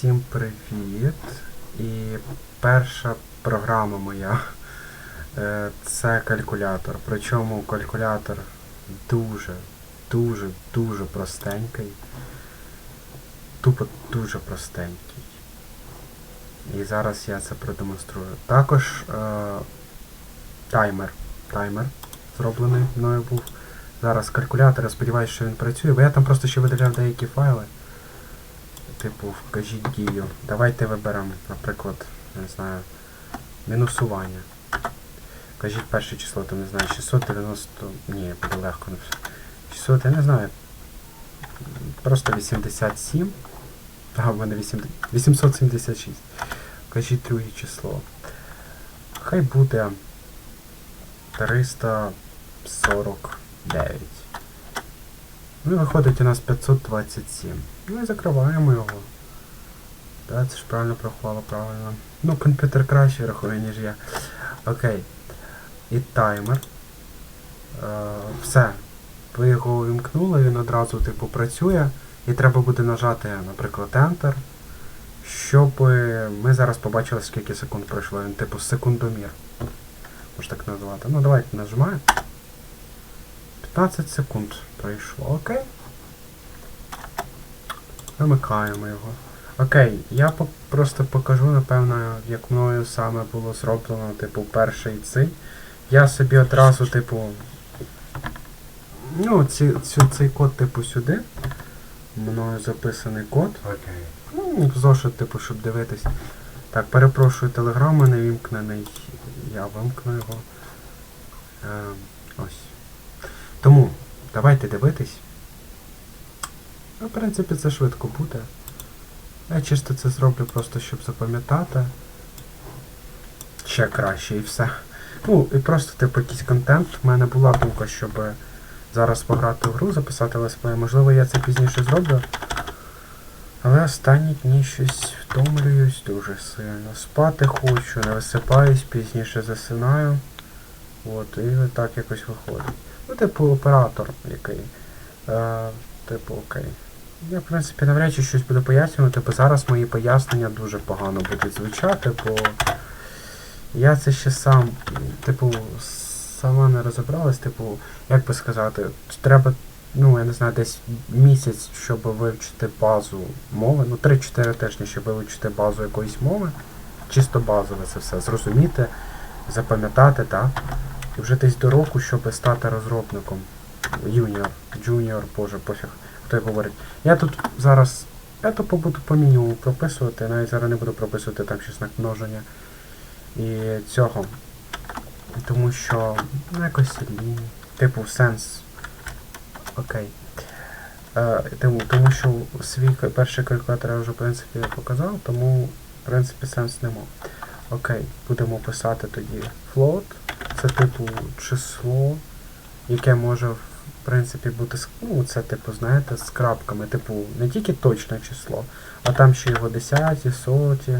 Всім привіт! І перша програма моя е, це калькулятор. Причому калькулятор дуже, дуже, дуже простенький. Тупо дуже простенький. І зараз я це продемонструю. Також е, таймер. Таймер зроблений мною був. Зараз калькулятор, я сподіваюся, що він працює, бо я там просто ще видаляв деякі файли. Типу, вкажіть дію. Давайте виберемо, наприклад, не знаю, мінусування. Кажіть перше число, там не знаю, 690. Ні, буде легко не все. 600, я не знаю. Просто 87. А, в мене 8, 876. Кажіть друге число. Хай буде 349. Ну і виходить у нас 527. Ну і закриваємо його. Так, це ж правильно прохвала, правильно. Ну, комп'ютер краще рахує, ніж я. Окей. І таймер. Е, все. Ви його увімкнули, він одразу типу працює. І треба буде нажати, наприклад, Enter. Щоб ми зараз побачили, скільки секунд пройшло. Він типу секундомір. Можна так назвати. Ну давайте нажимаємо. 15 секунд пройшло. Окей. Вимикаємо його. Окей, я по просто покажу, напевно, як мною саме було зроблено, типу, перший цей. Я собі одразу, типу. Ну, ці, цю, цей код, типу, сюди. Мною записаний код. Окей. Ну, зошит, типу, щоб дивитись. Так, перепрошую, телеграм мене вімкнений. Я вимкну його. Е, ось. Тому, давайте дивитись. Ну, в принципі, це швидко буде. Я чисто це зроблю просто, щоб запам'ятати. Ще краще і все. Ну, і просто, типу, якийсь контент. У мене була думка, щоб зараз пограти в гру, записати лесплей. Можливо, я це пізніше зроблю. Але останні дні щось втомлююсь дуже сильно. Спати хочу, не висипаюсь, пізніше засинаю. От, і так якось виходить. Ну, типу, оператор який. Е, типу, окей. Я, в принципі, навряд чи щось буду пояснювати, бо зараз мої пояснення дуже погано будуть звучати, бо я це ще сам, типу, сама не розібралась, типу, як би сказати, треба, ну, я не знаю, десь місяць, щоб вивчити базу мови, ну 3-4 тижні, щоб вивчити базу якоїсь мови, чисто базове це все, зрозуміти, запам'ятати, так? Вже десь до року, щоб стати розробником. Юніор, джуніор, боже, пофіг, хто як говорить. Я тут зараз, я тупо буду по меню прописувати, навіть зараз не буду прописувати там щось множення і цього. Тому що, ну якось типу сенс. Окей. Е, тому, тому що свій перший калькулятор я вже в принципі показав, тому в принципі сенс нема. Окей, будемо писати тоді float. Це типу число, яке може в принципі бути ну, це типу, знаєте, з крапками, типу, не тільки точне число, а там ще його десяті, соті.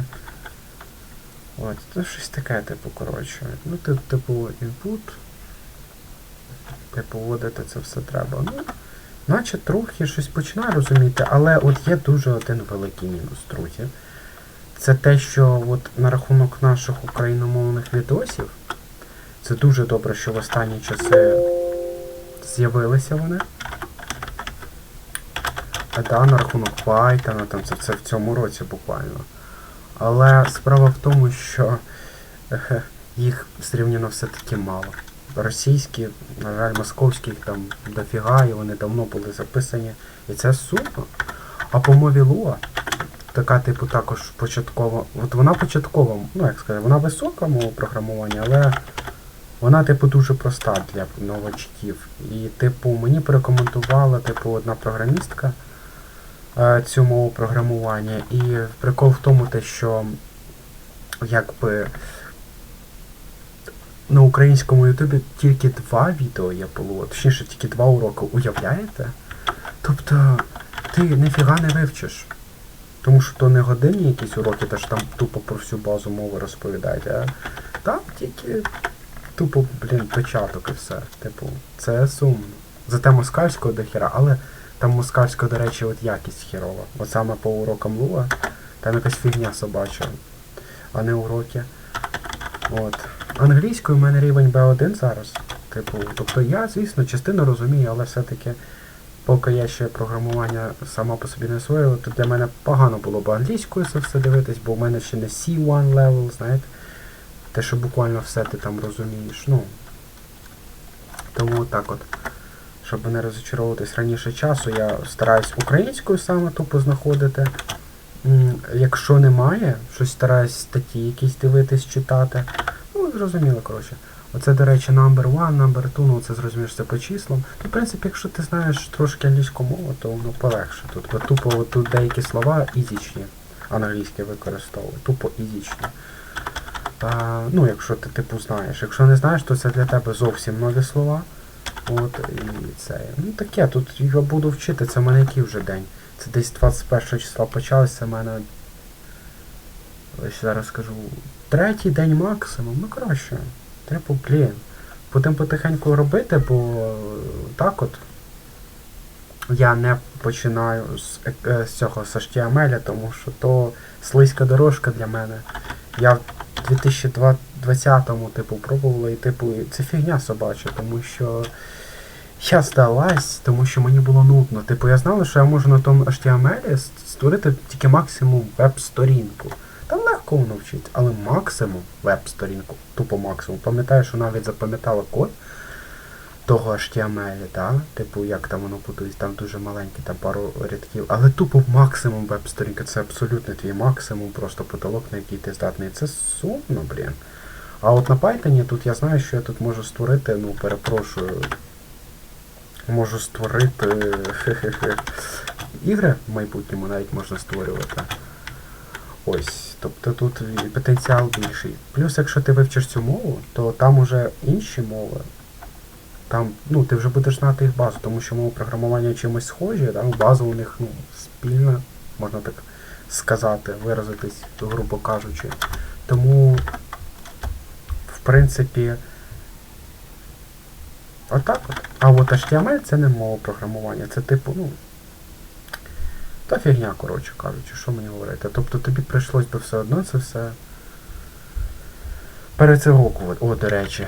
От, це щось таке, типу, коротше. Ну, ти- типу, input. Типу, вводити це все треба. Ну, наче трохи щось починаю розуміти, але от є дуже один великий мінус, друзі. Це те, що от на рахунок наших україномовних відосів, це дуже добре, що в останні часи з'явилися вони. А да, на рахунок Python, там це все в цьому році буквально. Але справа в тому, що їх зрівняно все-таки мало. Російські, на жаль, московські їх там дофіга, і вони давно були записані. І це сумно. А по мові Lua, така, типу, також початкова. От вона початкова, ну як сказати, вона висока мова програмування, але вона, типу, дуже проста для новачків. І, типу, мені порекомендувала, типу, одна програмістка е, цю мову програмування. І прикол в тому, те, що якби на українському ютубі тільки два відео є було, точніше тільки два уроки, уявляєте? Тобто ти ніфіга не вивчиш. Тому що то не годинні якісь уроки, та ж там тупо про всю базу мови розповідають, а там тільки тупо, блін, початок і все. Типу, це сумно. Зате москальського до хіра, але там москальського, до речі, от якість хірова. От саме по урокам Луа, Там якась фігня собача, а не уроки. От. Англійською в мене рівень B1 зараз. Типу, тобто я, звісно, частину розумію, але все-таки, поки я ще програмування сама по собі не освоїла, то для мене погано було б англійською це все дивитись, бо в мене ще не C1 level, знаєте. Те, що буквально все ти там розумієш. Ну. Тому так от. Щоб не розочаровуватись раніше часу, я стараюсь українською саме тупо знаходити. Якщо немає, щось стараюсь статті якісь дивитись, читати. Ну, зрозуміло, коротше. Оце, до речі, number one, number two, ну це зрозумієш це по числам. То, в принципі, якщо ти знаєш трошки англійську мову, то воно полегше тут. Бо тупо тут деякі слова ізічні, англійські використовують, тупо ізічні. А, ну, якщо ти типу знаєш. Якщо не знаєш, то це для тебе зовсім нові слова. От, і це. Ну таке, тут я буду вчити, це в мене який вже день. Це десь 21 числа почалося, це в мене. Ось зараз скажу. Третій день максимум, ну краще. Типу, блін. Будемо потихеньку робити, бо так от. Я не починаю з, е, з цього з HTML, тому що то слизька дорожка для мене. Я 2020-му, типу, пробувала і типу, це фігня собача, тому що я здалась, тому що мені було нудно. Типу, я знала, що я можу на тому HTML створити тільки максимум веб-сторінку. Там легко воно вчить, але максимум веб-сторінку, тупо максимум. Пам'ятаю, що навіть запам'ятала код того HTML, да? типу, як там воно будується, там дуже маленький, там пару рядків. Але тупо максимум веб-сторінка, це абсолютно твій максимум, просто потолок, на який ти здатний. Це сумно, блін. А от на Python тут я знаю, що я тут можу створити, ну, перепрошую. Можу створити ігри в майбутньому навіть можна створювати. Ось, тобто тут потенціал більший. Плюс, якщо ти вивчиш цю мову, то там уже інші мови. Там, ну, ти вже будеш знати їх базу, тому що мови програмування чимось схожі, да? база у них ну, спільна, можна так сказати, виразитись, грубо кажучи. Тому, в принципі, отак от. А от HTML це не мова програмування, це типу, ну. Та фігня, коротше кажучи, що мені говорити. Тобто тобі прийшлось би все одно це все перецегокувати. О, до речі,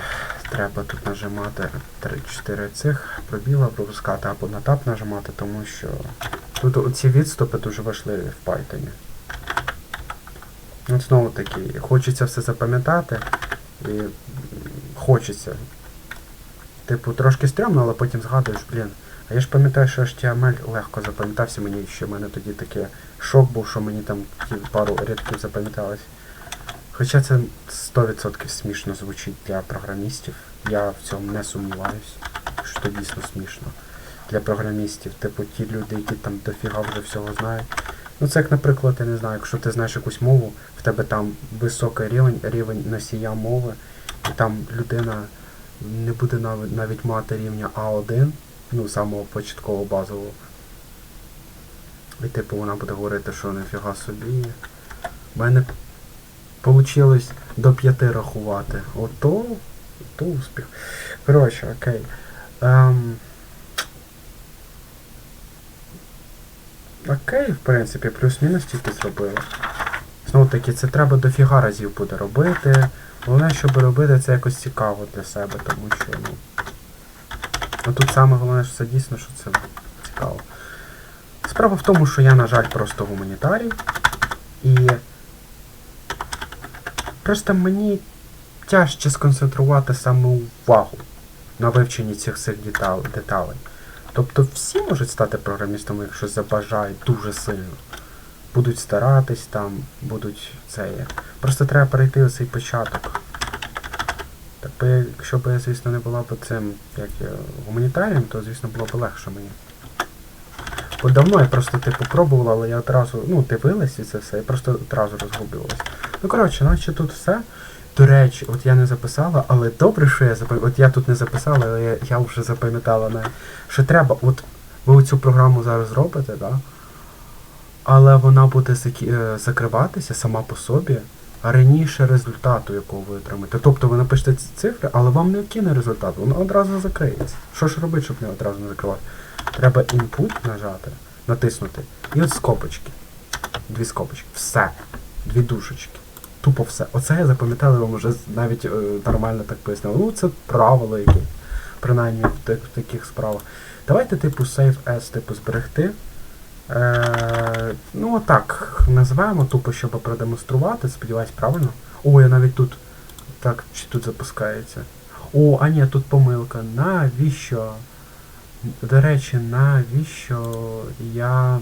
треба тут нажимати 3-4 цих пробіла пропускати або на тап нажимати, тому що тут оці відступи дуже важливі в Python. Знову таки, хочеться все запам'ятати і хочеться. Типу, трошки стрьомно, але потім згадуєш, блін. А я ж пам'ятаю, що HTML легко запам'ятався мені, що в мене тоді таке шок був, що мені там пару рядків запам'яталось. Хоча це 100% смішно звучить для програмістів. Я в цьому не сумніваюсь, що це дійсно смішно. Для програмістів, типу ті люди, які там дофіга вже всього знають. Ну це як, наприклад, я не знаю, якщо ти знаєш якусь мову, в тебе там високий рівень, рівень носія мови, і там людина не буде навіть, мати рівня А1, ну, самого початкового базового. І типу вона буде говорити, що нифіга собі. У мене вийшло до п'яти рахувати. Ото, то успіх. Коротше, окей. Ем... Окей, в принципі, плюс-мінус тільки зробили. Знову таки, це треба дофіга разів буде робити. Головне, щоб робити це якось цікаво для себе, тому що, ну. А тут саме головне, що це дійсно, що це цікаво. Справа в тому, що я, на жаль, просто гуманітарій. І просто мені тяжче сконцентрувати саме увагу на вивченні цих всіх деталей. Тобто всі можуть стати програмістами, якщо забажають дуже сильно. Будуть старатись там, будуть це. є. Просто треба перейти оцей початок. Так би, якщо б я, звісно, не була б цим як гуманітарієм, то, звісно, було б легше мені. Бо давно я просто типу пробувала, але я одразу, ну, дивилась і це все, я просто одразу розгубилась. Ну, коротше, наче тут все. До речі, от я не записала, але добре, що я запам'ятала. От я тут не записала, але я, я вже запам'ятала. Що треба, от ви оцю програму зараз зробите, да? але вона буде е, закриватися сама по собі раніше результату, якого ви отримаєте. Тобто ви напишете ці цифри, але вам не вкине результат, воно одразу закриється. Що ж робити, щоб не одразу не закривати? Треба input нажати, натиснути. І от скобочки. Дві скобочки. Все. Дві дужечки. Тупо все. Оце я запам'ятав, я вам вже навіть е, нормально так пояснив. Ну, це правила які. Принаймні в, в таких справах. Давайте, типу, save as, типу, зберегти. Е, ну, отак, називаємо тупо, щоб продемонструвати. Сподіваюсь, правильно. О, я навіть тут. Так, чи тут запускається. О, а ні, тут помилка. Навіщо? До речі, навіщо я.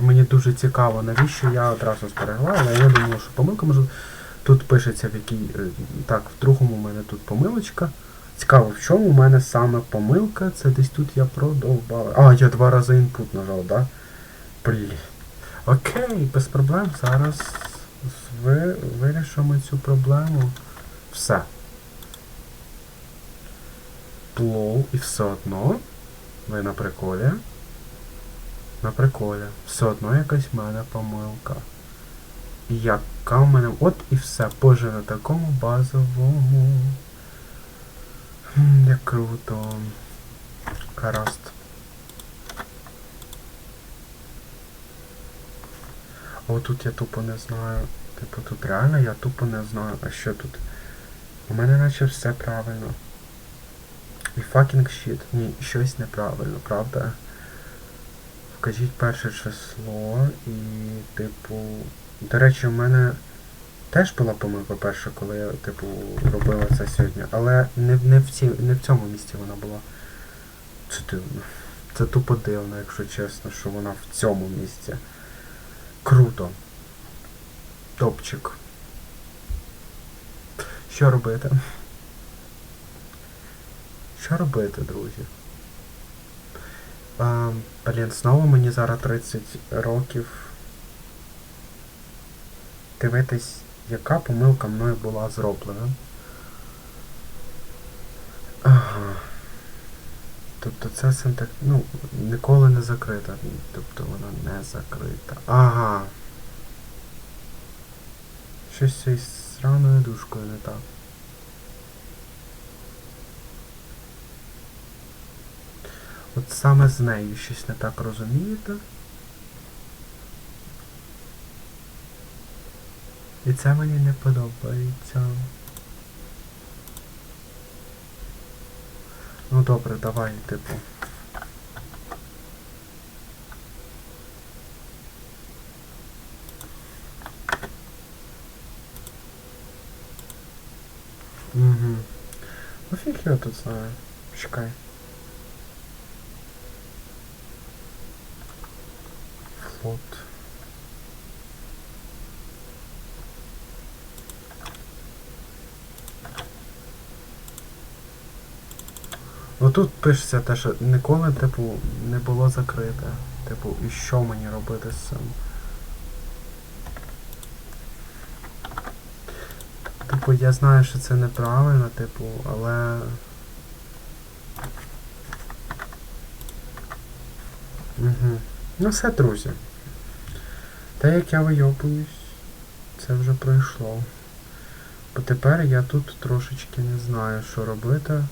Мені дуже цікаво, навіщо я одразу зберегла, але я думаю, що помилка може. Тут пишеться в якій. е, Так, в другому у мене тут помилочка. Цікаво, в чому у мене саме помилка? Це десь тут я продовбала. А, я два рази input нажав, да? Блін. Окей, без проблем. Зараз ви вирішимо цю проблему. Все. Плоу і все одно. Ви на приколі. На приколі. Все одно якась в мене помилка. Яка в мене. От і все. Боже, на такому базовому. Як круто. Гаразд. О, тут я тупо не знаю. Типу тут реально я тупо не знаю. А що тут? У мене наче все правильно. І fucking shit. Ні, щось неправильно, правда? Вкажіть перше число і, типу. До речі, у мене теж була помилка перша, коли я, типу, робила це сьогодні. Але не, не, в, ці, не в цьому місці вона була. Це дивно. Це тупо дивно, якщо чесно, що вона в цьому місці. Круто. Топчик. Що робити? Що робити, друзі? А, блін, знову мені зараз 30 років. Дивитись, яка помилка мною була зроблена. Ага. Тобто це синтак... Ну, ніколи не закрита. Тобто вона не закрита. Ага. Щось з цією сраною дужкою не так. От саме з нею щось не так розумієте? І це мені не подобається. Ну добре, давай, типу. Угу. Ну фіг я тут знаю. Чекай. Ну тут пишеться те, що ніколи, типу, не було закрите. Типу, і що мені робити з цим? Типу, я знаю, що це неправильно, типу, але. Угу. Ну все, друзі. Те, як я вийобуюсь, це вже пройшло. Бо тепер я тут трошечки не знаю, що робити.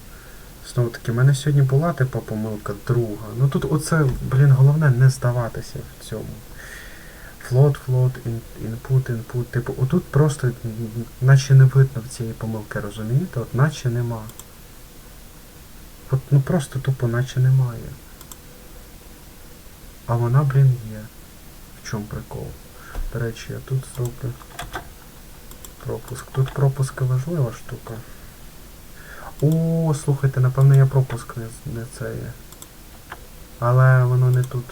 Знову таки, в мене сьогодні була типа помилка друга. Ну тут оце, блін, головне не здаватися в цьому. Флот, флот, інпут, інпут. Типу, отут просто наче не видно в цієї помилки, розумієте? От наче нема. От ну просто тупо наче немає. А вона, блін, є. В чому прикол? До речі, я тут зроблю пропуск. Тут пропуск важлива штука. О, слухайте, напевно я пропуск не, не це є. Але воно не тут.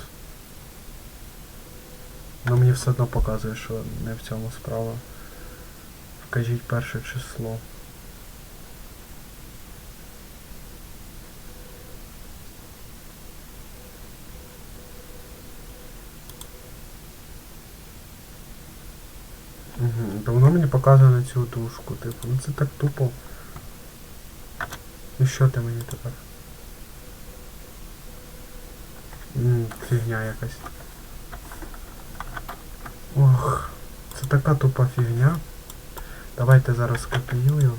Ну мені все одно показує, що не в цьому справа. Вкажіть перше число. Угу. То воно мені показує на цю дужку, типу, ну це так тупо. Ну що ти мені тепер? Ммм, фігня якась. Ох, це така тупа фігня. Давайте зараз скопіюю.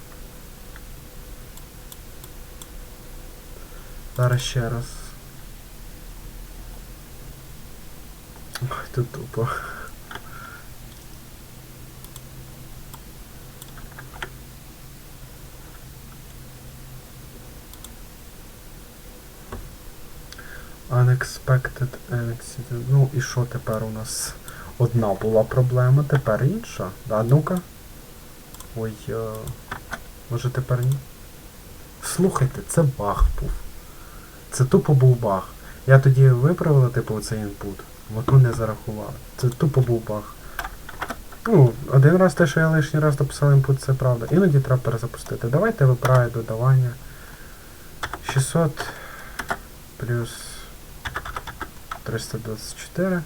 Зараз ще раз. Ой, тут тупо. Unexpected accident. Ну і що тепер у нас? Одна була проблема, тепер інша. Да, ну-ка. Ой, е... може тепер ні? Слухайте, це баг був. Це тупо був баг. Я тоді виправила, типу, цей інпут. Воно не зарахувало. Це тупо був баг. Ну, один раз те, що я лишній раз дописав інпут, це правда. Іноді треба перезапустити. Давайте виправляю додавання. 600 плюс 324.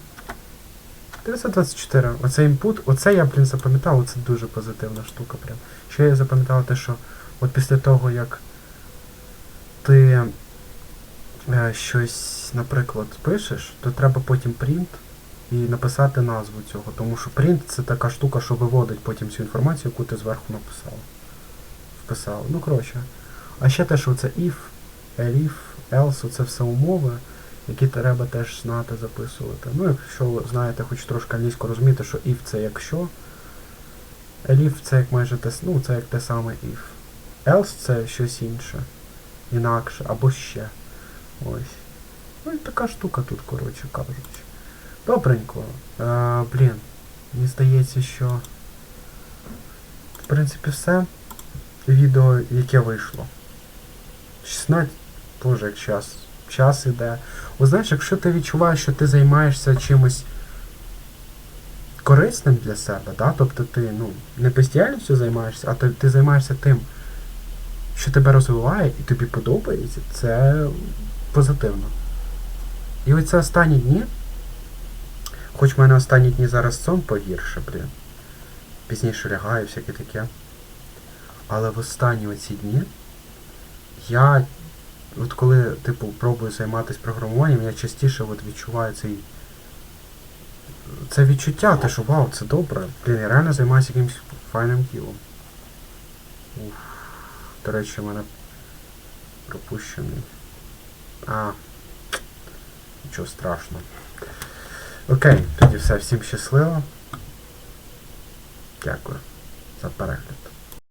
324. Оце інпут, оце я, блін, запам'ятав, оце дуже позитивна штука. Прям. Ще я запам'ятав те, що от після того, як ти е, щось, наприклад, пишеш, то треба потім print і написати назву цього. Тому що print це така штука, що виводить потім цю інформацію, яку ти зверху написав. Вписав. Ну, коротше. А ще те, що це if, elif, else, це все умови, які треба теж знати, записувати. Ну, якщо ви знаєте, хоч трошки англійську розуміти, що if це якщо. Elif це як майже те, ну, це як те саме if. Else це щось інше. Інакше, або ще. Ось. Ну і така штука тут, коротше кажучи. Добренько. Е, блін, мені здається, що в принципі все. Відео, яке вийшло. 16. Боже, як час. Час іде. О, знаєш, якщо ти відчуваєш, що ти займаєшся чимось корисним для себе, да? тобто ти ну, не бездіяльністю займаєшся, а ти, ти займаєшся тим, що тебе розвиває і тобі подобається, це позитивно. І оце останні дні, хоч в мене останні дні зараз сон погірше, блін. Пізніше лягаю, всяке таке. Але в останні оці дні я, от коли, типу, пробую займатися програмуванням, я частіше от відчуваю цей. Це відчуття, те, що вау, це добре. Блін, я реально займаюся якимось файним ділом. Уф. До речі, в мене пропущений. А. Нічого страшного. Окей, тоді все, всім щасливо. Дякую за перегляд.